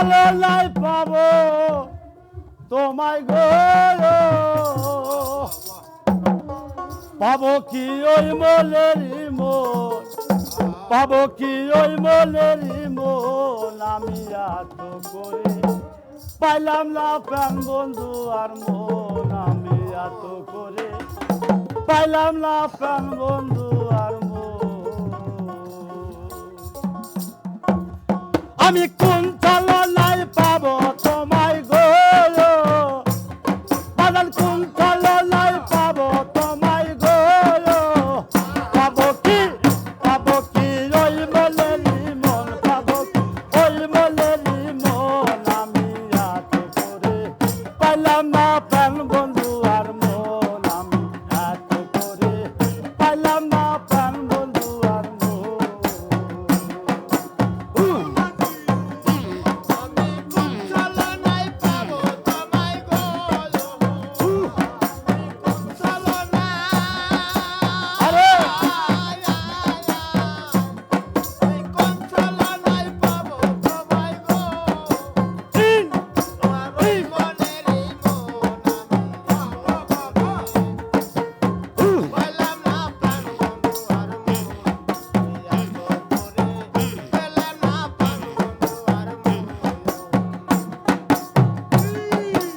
চালনায় পাবো তোমায় গো পাবো কি ওই মলেরই মন পাবো কি ওই মলেরই মন আমি এত করে পাইলাম না প্রাণ বন্ধু আর মন। আমি এত করে পাইলাম না প্রাণ বন্ধু আর মন। আমি কোন চালনায়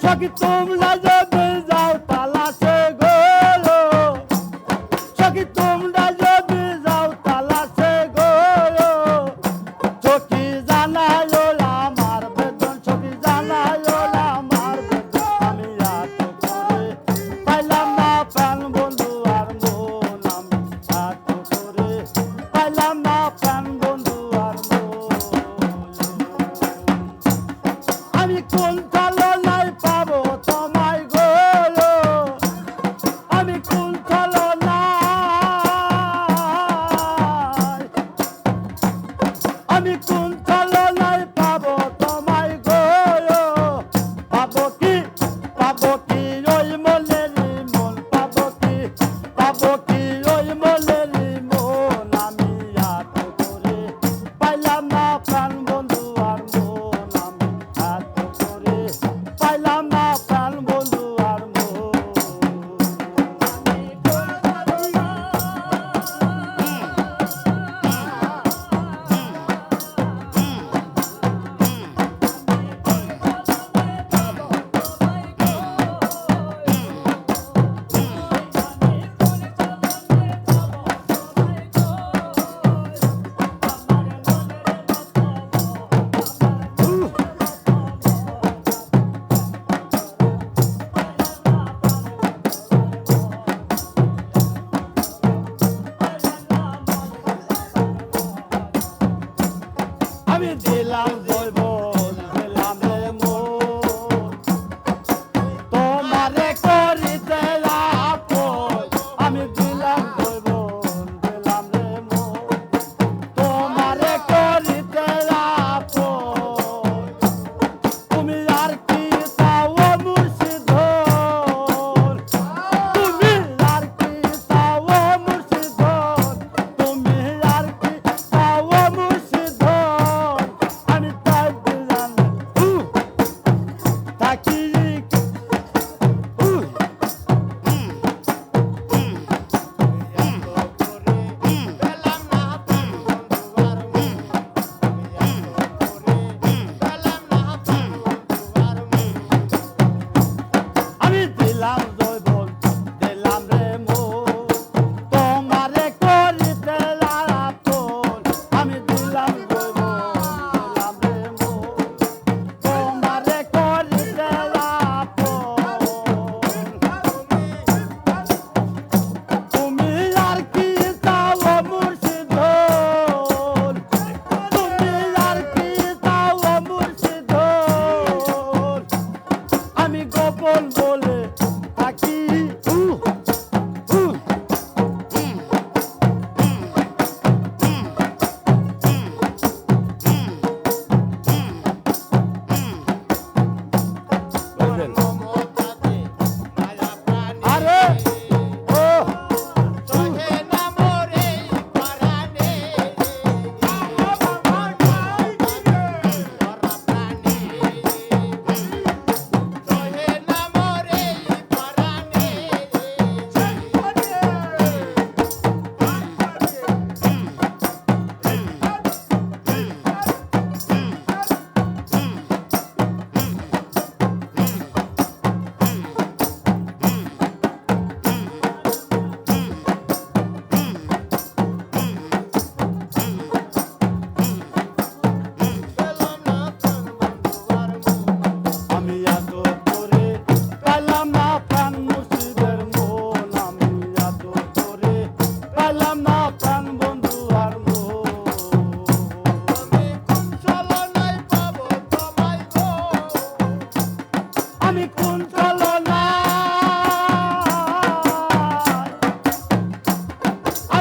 সখী তোমরা যদি যাও তালাশে গো। সখী তোমরা যদি যাও তালাশে গো। চকি জানায় আমার বেতন, চকি জানায় আমার বেতন। আমি এত করে পাইলাম না প্রাণ বন্ধু, আর মন আমি এত করে পাইলাম না প্রাণ বন্ধু, আর মন। আমি কোন পাইলাম না প্রাণ আমি দিলাম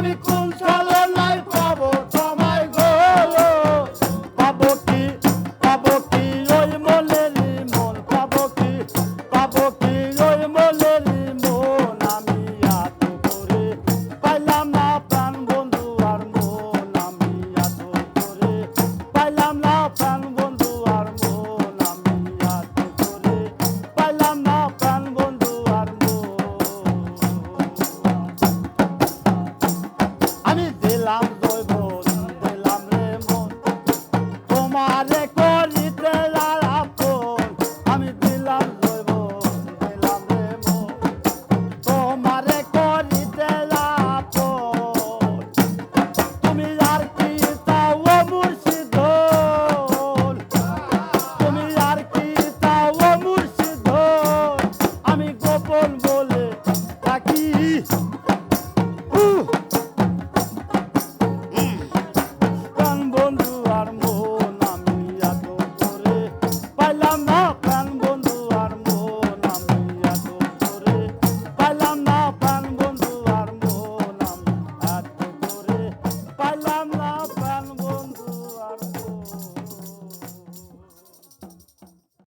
আমি কোন চালা